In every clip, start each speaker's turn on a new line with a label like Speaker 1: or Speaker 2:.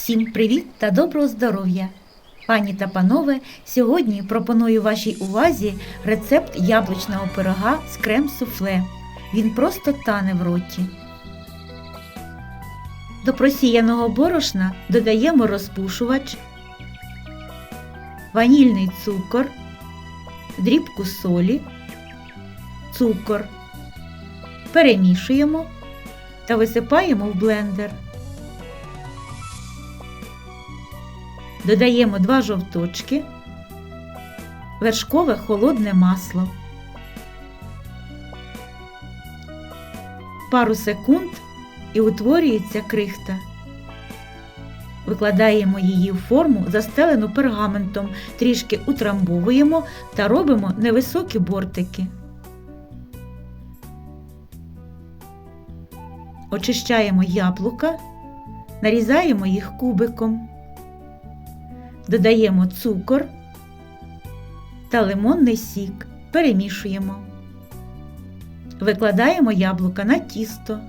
Speaker 1: Всім привіт та доброго здоров'я! Пані та панове, сьогодні пропоную вашій увазі рецепт яблучного пирога з крем-суфле. Він просто тане в роті. До просіяного борошна додаємо розпушувач, ванільний цукор, дрібку солі, цукор. Перемішуємо та висипаємо в блендер. Додаємо 2 жовточки, вершкове холодне масло. Пару секунд і утворюється крихта. Викладаємо її в форму, застелену пергаментом, трішки утрамбовуємо та робимо невисокі бортики. Очищаємо яблука, нарізаємо їх кубиком додаємо цукор та лимонний сік, перемішуємо. Викладаємо яблука на тісто,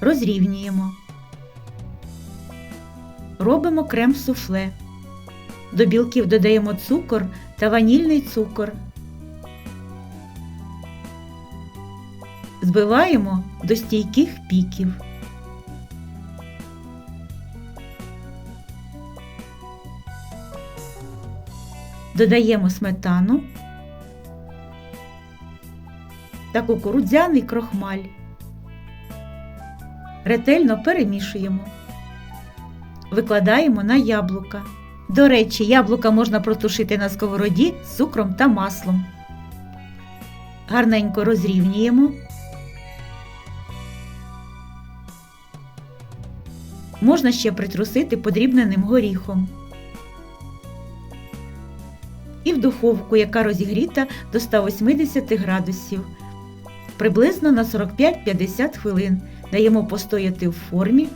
Speaker 1: розрівнюємо. Робимо крем-суфле. До білків додаємо цукор та ванільний цукор. Збиваємо до стійких піків. Додаємо сметану та кукурудзяний крохмаль. Ретельно перемішуємо. Викладаємо на яблука. До речі, яблука можна протушити на сковороді з цукром та маслом. Гарненько розрівнюємо. Можна ще притрусити подрібненим горіхом і в духовку, яка розігріта до 180 градусів. Приблизно на 45-50 хвилин даємо постояти в формі,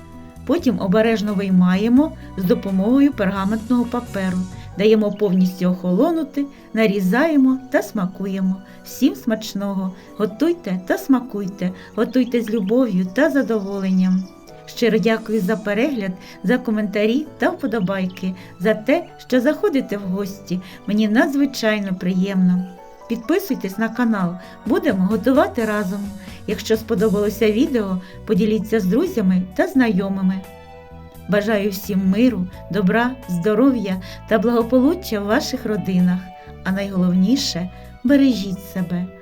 Speaker 1: потім обережно виймаємо з допомогою пергаментного паперу, даємо повністю охолонути, нарізаємо та смакуємо. Всім смачного! Готуйте та смакуйте, готуйте з любов'ю та задоволенням. Щиро дякую за перегляд, за коментарі та вподобайки, за те, що заходите в гості. Мені надзвичайно приємно. Підписуйтесь на канал, будемо готувати разом. Якщо сподобалося відео, поділіться з друзями та знайомими. Бажаю всім миру, добра, здоров'я та благополуччя в ваших родинах. А найголовніше бережіть себе.